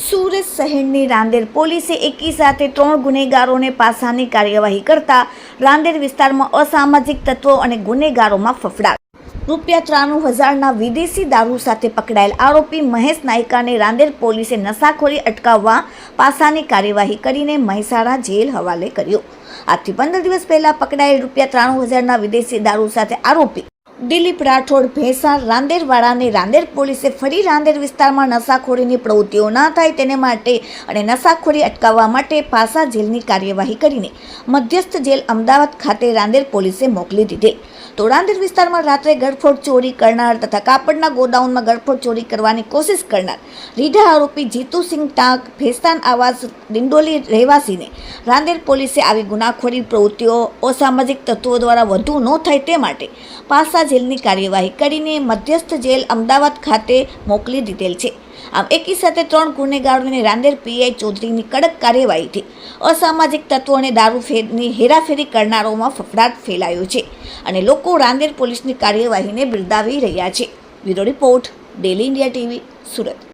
સુરત શહેરની રાંદેર પોલીસે એકી સાથે ત્રણ ગુનેગારોને પાસાની કાર્યવાહી કરતા રાંદેર વિસ્તારમાં અસામાજિક તત્વો અને ગુનેગારોમાં ફફડાટ. રૂપિયા ત્રાણું હજારના વિદેશી દારૂ સાથે પકડાયેલ આરોપી મહેશ નાયકાને રાંદેર પોલીસે નશાખોરી અટકાવવા પાસાની કાર્યવાહી કરીને મહેસાણા જેલ હવાલે કર્યો. આજથી પંદર દિવસ પહેલા પકડાયેલ રૂપિયા ત્રાણું હજારના વિદેશી દારૂ સાથે આરોપી દિલીપ રાઠોડ ભેંસાણ રાંદેરવાળાને રાંદેર પોલીસે ફરી રાંદેર વિસ્તારમાં નશાખોરીની પ્રવૃત્તિઓ ના થાય તેને માટે અને નશાખોરી અટકાવવા માટે પાસા જેલની કાર્યવાહી કરીને મધ્યસ્થ જેલ અમદાવાદ ખાતે રાંદેર પોલીસે મોકલી દીધી. તો રાંદેર વિસ્તારમાં રાત્રે ગળફોડ ચોરી કરનાર તથા કાપડના ગોડાઉનમાં ગળફોડ ચોરી કરવાની કોશિશ કરનાર રીઢા આરોપી જીતુસિંહ ટાંક ભેસ્તાન આવાસ ડિંડોલી રહેવાસીને રાંદેર પોલીસે આવી ગુનાખોરી પ્રવૃત્તિઓ અસામાજિક તત્વો દ્વારા વધુ ન થાય તે માટે પાસા જેલની કાર્યવાહી કરીને મધ્યસ્થ જેલ અમદાવાદ ખાતે મોકલી દીધેલ છે. આમ એકી સાથે ત્રણ ગુનેગારોને રાંદેર પીઆઈ ચૌધરીની કડક કાર્યવાહીથી અસામાજિક તત્વો અને દારૂ ફેરની હેરાફેરી કરનારોમાં ફફડાટ ફેલાયો છે અને લોકો રાંદેર પોલીસની કાર્યવાહીને બિરદાવી રહ્યા છે. Bureau report, daily India TV, Surat.